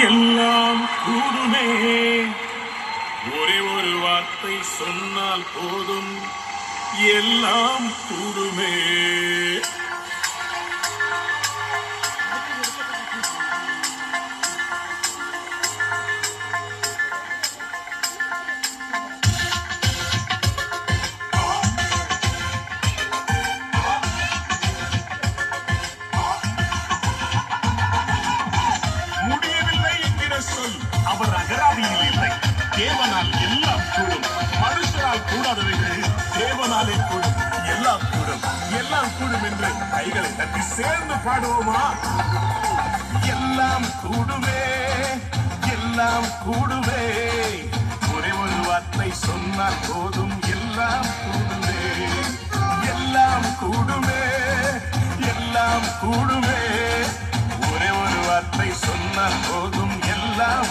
எல்லாம் கூடுமே ஒரே ஒரு வார்த்தை சொன்னால் போதும். எல்லாம் கூடுமே தேவனால் எல்லாம் கூடும். மனுஷரால் கூடாதவைகள் தேவனாலே கூடும். எல்லாம் கூடும். எல்லாம் கூடும் என்று கைகளை தட்டி சேர்ந்து பாடுவோமா? எல்லாம் கூடுவே எல்லாம் கூடுவே ஒரே ஒரு வார்த்தை சொன்னால் போதும். எல்லாம் கூடுவே எல்லாம் கூடுமே. எல்லாம் கூடுமே. ஒரே ஒரு வார்த்தை சொன்னால் போதும். எல்லாம்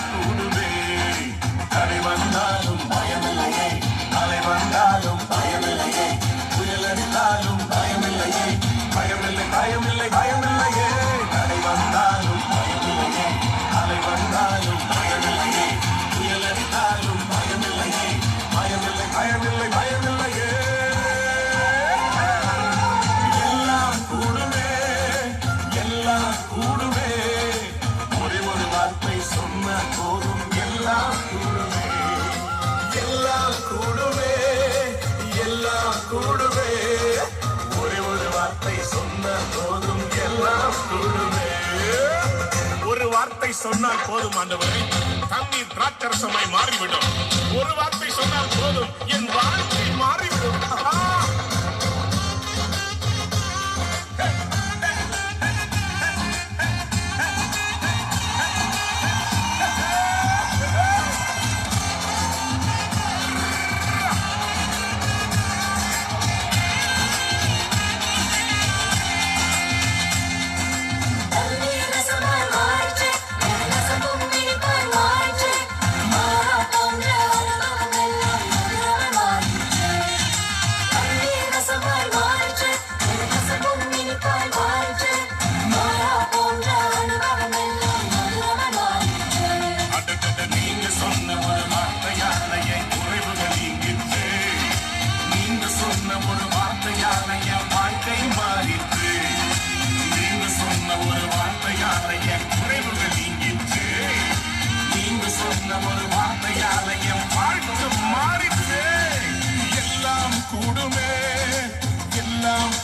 எல்லாம் கூடுமே எல்லாம் கூடுமே எல்லாம் கூடுமே ஒரே ஒரு வார்த்தை சொன்ன போதும் எல்லாம் கூடுமே ஒரு வார்த்தை சொன்னால் போதும் ஆண்டவரே. தண்ணீர் திராட்சரசமாய் மாறிவிடும். ஒரு வார்த்தை சொன்னால் போதும் என் வாழ்க்கை மாறிவிடும்.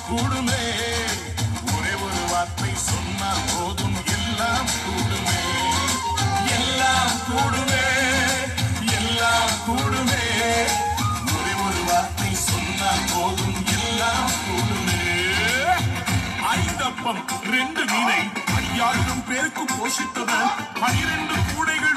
கூடுமே. ஒரே ஒரு வார்த்தை சொன்னால் போதும். எல்லாம் கூடுமே. எல்லாம் கூடுமே. எல்லாம் கூடுமே. ஒரே ஒரு வார்த்தை சொன்னால் போதும். எல்லாம் கூடுமே. ஐந்தப்பம் ரெண்டு மீனை ஐயாயிரம் பேருக்கு போஷித்தவர் பனிரெண்டு கூடைகள்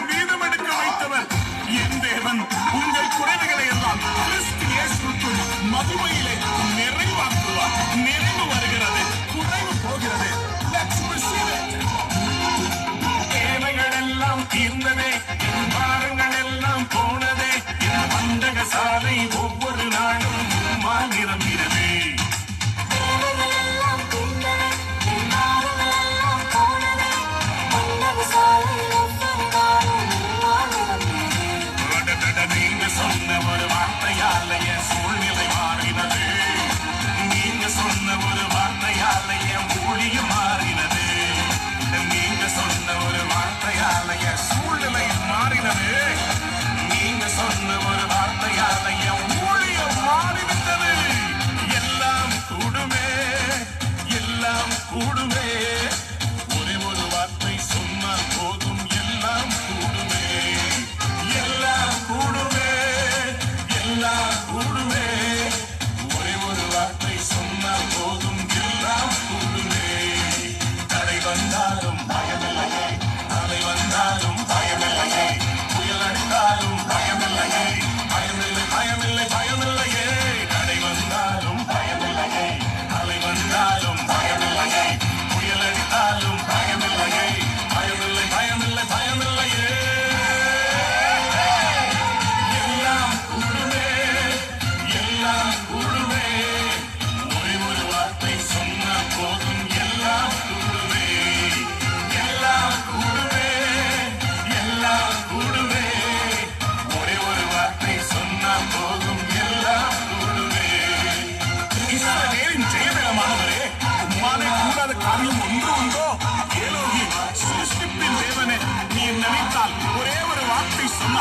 மண்டக சாலை ஒவ்வொரு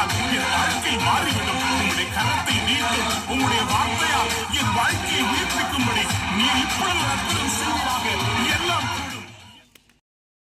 சொன்னால் என் வாழ்க்கை மாறிவிடும் உங்களுடைய கரத்தை நீட்டும் உங்களுடைய வார்த்தையால் என் வாழ்க்கையை உயிர்ப்பிக்கும்படி நீ இப்பொழுது அற்புதம் செய்வதாக எல்லாம்